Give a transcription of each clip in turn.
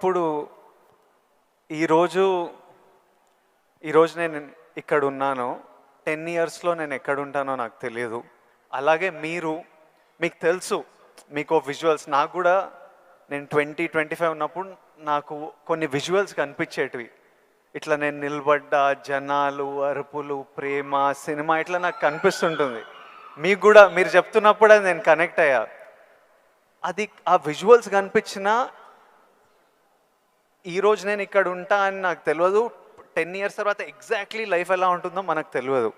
ఇప్పుడు ఈరోజు ఈరోజు నేను ఇక్కడ ఉన్నాను టెన్ ఇయర్స్లో నేను ఎక్కడ ఉంటానో నాకు తెలియదు అలాగే మీరు మీకు తెలుసు మీకు విజువల్స్. నాకు కూడా నేను ట్వంటీ ట్వంటీ ఫైవ్ ఉన్నప్పుడు నాకు కొన్ని విజువల్స్ కనిపించేటివి. ఇట్లా నేను నిలబడ్డ జనాలు అరుపులు ప్రేమ సినిమా ఇట్లా నాకు కనిపిస్తుంటుంది. మీకు కూడా మీరు చెప్తున్నప్పుడు అది నేను కనెక్ట్ అయ్యా. అది ఆ విజువల్స్ కనిపించినా ఈ రోజు నేను ఇక్కడ ఉంటా అని నాకు తెలియదు టెన్ ఇయర్స్ తర్వాత ఎగ్జాక్ట్లీ లైఫ్ ఎలా ఉంటుందో మనకు తెలియదు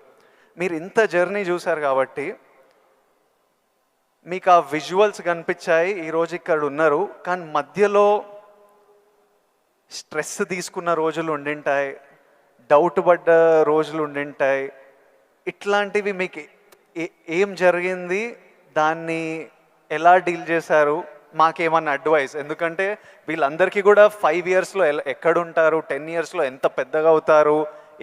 మీరు ఇంత జర్నీ చూశారు కాబట్టి మీకు ఆ విజువల్స్ కనిపించాయి. ఈరోజు ఇక్కడ ఉన్నారు. కానీ మధ్యలో స్ట్రెస్ తీసుకున్న రోజులు ఉండింటాయి. డౌట్ పడ్డ రోజులు ఉండింటాయి. ఇట్లాంటివి మీకు ఏ- ఏం జరిగింది? దాన్ని ఎలా డీల్ చేశారు? మాకేమన్నా అడ్వైస్ ఎందుకంటే వీళ్ళందరికీ కూడా ఫైవ్ ఇయర్స్లో ఎక్కడుంటారు? టెన్ ఇయర్స్లో ఎంత పెద్దగా అవుతారు?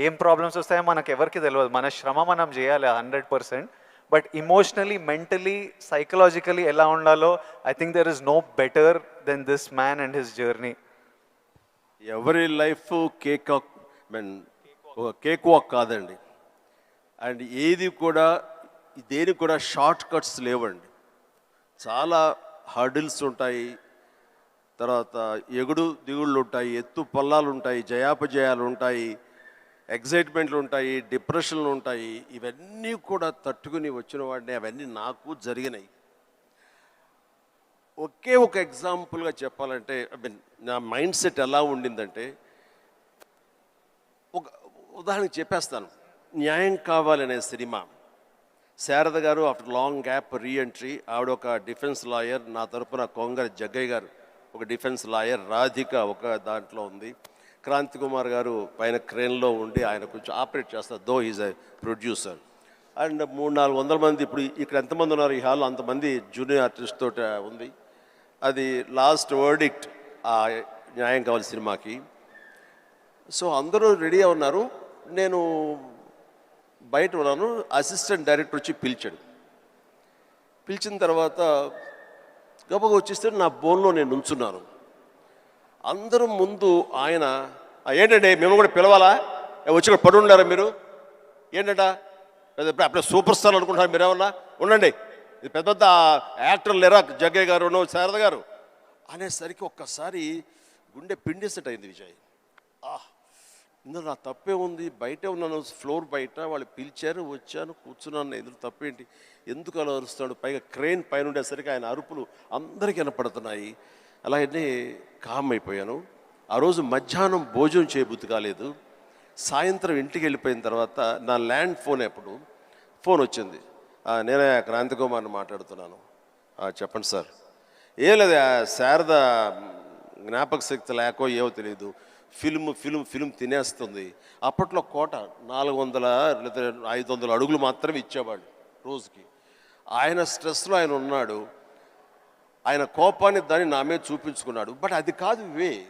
ఏం ప్రాబ్లమ్స్ వస్తాయో మనకు ఎవరికి తెలియదు మన శ్రమ మనం చేయాలి hundred percent but emotionally mentally psychologically ఎలా ఉండాలో I think there is no better than this man and his journey ఎవరి లైఫ్ కేక్ మీన్ ఒక కేక్ వాక్ కాదండి. అండ్ ఏది కూడా దేనికి కూడా షార్ట్ కట్స్ లేవండి. చాలా హర్డిల్స్ ఉంటాయి తర్వాత ఎగుడు దిగుళ్ళు ఉంటాయి ఎత్తు పల్లాలు ఉంటాయి జయాపజయాలు ఉంటాయి ఎగ్జైట్మెంట్లు ఉంటాయి డిప్రెషన్లు ఉంటాయి. ఇవన్నీ కూడా తట్టుకుని వచ్చిన వాడిని అవన్నీ నాకు జరిగినాయి. ఒకే ఒక ఎగ్జాంపుల్గా చెప్పాలంటే ఐ మీన్ నా మైండ్ సెట్ ఎలా ఉండిందంటే ఒక ఉదాహరణకి చెప్పేస్తాను. న్యాయం కావాలనే సినిమా. శారద గారు ఆఫ్టర్ లాంగ్ గ్యాప్ రీఎంట్రీ ఆవిడ ఒక డిఫెన్స్ లాయర్ నా తరపున కొంగర జగ్గయ్య గారు ఒక డిఫెన్స్ లాయర్ రాధిక ఒక దాంట్లో ఉంది. క్రాంతి కుమార్ గారు పైన క్రేన్లో ఉండి ఆయన కొంచెం ఆపరేట్ చేస్తారు though is a producer and మూడు నాలుగు వందల మంది ఇప్పుడు ఇక్కడ ఎంతమంది ఉన్నారు? ఈ హాల్ అంతమంది జూనియర్ ఆర్టిస్ట్ తోటి ఉంది. అది లాస్ట్ వర్డిక్ట్ ఆ న్యాయం కావాలి సినిమాకి. సో అందరూ రెడీ ఉన్నారు. నేను బయట ఉన్నాను అసిస్టెంట్ డైరెక్టర్ వచ్చి పిలిచాడు. పిలిచిన తర్వాత గబగ వచ్చేస్తే నా బోన్లో నేను ఉంచున్నాను. అందరూ ముందు ఆయన ఏంటంటే ఏంటండి మేము కూడా పిలవాలా? వచ్చి కూడా పడి ఉండారా మీరు? ఏంటంట? అప్పుడే సూపర్ స్టార్ అనుకుంటున్నారు మీరేమన్నా ఉండండి. ఇది పెద్ద పెద్ద యాక్టర్లు లేరా? జగ్గయ్య గారు శారద గారు. అనేసరికి ఒక్కసారి గుండె పిండేసట్ అయింది విజయ్. ఆహ్ ఇందులో నా తప్పే ఉంది. బయటే ఉన్నాను. ఫ్లోర్ బయట. వాళ్ళు పిలిచారు వచ్చాను కూర్చున్నాను. ఇందులో తప్పేంటి ఎందుకు అలా అరుస్తాడు పైగా క్రెయిన్ పైన ఉండేసరికి ఆయన అరుపులు అందరికీ వినపడుతున్నాయి అలాగే కామ్ అయిపోయాను ఆ రోజు మధ్యాహ్నం భోజనం చేయబుద్ధి కాలేదు. సాయంత్రం ఇంటికి వెళ్ళిపోయిన తర్వాత నా ల్యాండ్ ఫోన్ ఎప్పుడు? ఫోన్ వచ్చింది. నేనే క్రాంతి కుమార్ని మాట్లాడుతున్నాను. చెప్పండి సార్. ఏం లేదు శారద జ్ఞాపక శక్తి లేకో ఏవో తెలియదు ఫిల్మ్ ఫిల్మ్ ఫిల్మ్ తినేస్తుంది. అప్పట్లో కోట నాలుగు వందల లేదా ఐదు వందల అడుగులు మాత్రమే ఇచ్చేవాడు రోజుకి. ఆయన స్ట్రెస్లో ఆయన ఉన్నాడు. ఆయన కోపాన్ని దాన్ని నా మీద చూపించుకున్నాడు. బట్ అది కాదు వే.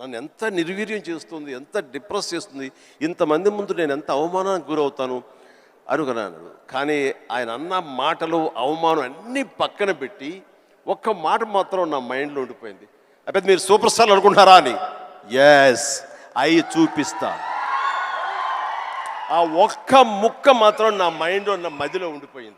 నన్ను ఎంత నిర్వీర్యం చేస్తుంది ఎంత డిప్రెస్ చేస్తుంది ఇంతమంది ముందు నేను ఎంత అవమానానికి గురవుతాను అనుకున్నాను కానీ ఆయన అన్న మాటలు అవమానం అన్నీ పక్కన పెట్టి ఒక్క మాట మాత్రం నా మైండ్లో ఉండిపోయింది. అయితే మీరు సూపర్ స్టార్ అనుకుంటారా అని. ఎస్ అయి చూపిస్తా. ఆ ఒక్క ముక్క మాత్రం నా మైండ్లో నా మదిలో ఉండిపోయింది.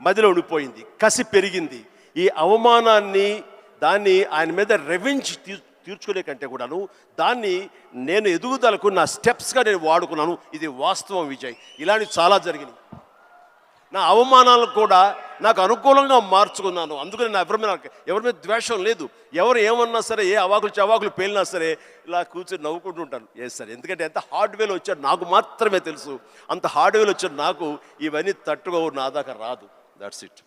మదిలో ఉండిపోయింది. కసి పెరిగింది. ఈ అవమానాన్ని దాన్ని ఆయన మీద రెవెంజ్ తీ తీర్చుకునే కంటే కూడాను దాన్ని నేను ఎదుగుదలకు నా స్టెప్స్గా నేను వాడుకున్నాను. ఇది వాస్తవం విజయ్. ఇలాంటివి చాలా జరిగినాయి. నా అవమానాలకు కూడా నాకు అనుకూలంగా మార్చుకున్నాను. అందుకని నా ఎవరి మీద ఎవరి మీద ద్వేషం లేదు. ఎవరు ఏమన్నా సరే ఏ అవాకులు చవాకులు పేలినా సరే ఇలా కూర్చొని నవ్వుకుంటూ ఉంటాను ఏ సరే ఎందుకంటే ఎంత హార్డ్వేర్ వచ్చాడు నాకు మాత్రమే తెలుసు. అంత హార్డ్వేర్ వచ్చాడు నాకు ఇవన్నీ తట్టుకోవు నా దాకా రాదు. That's it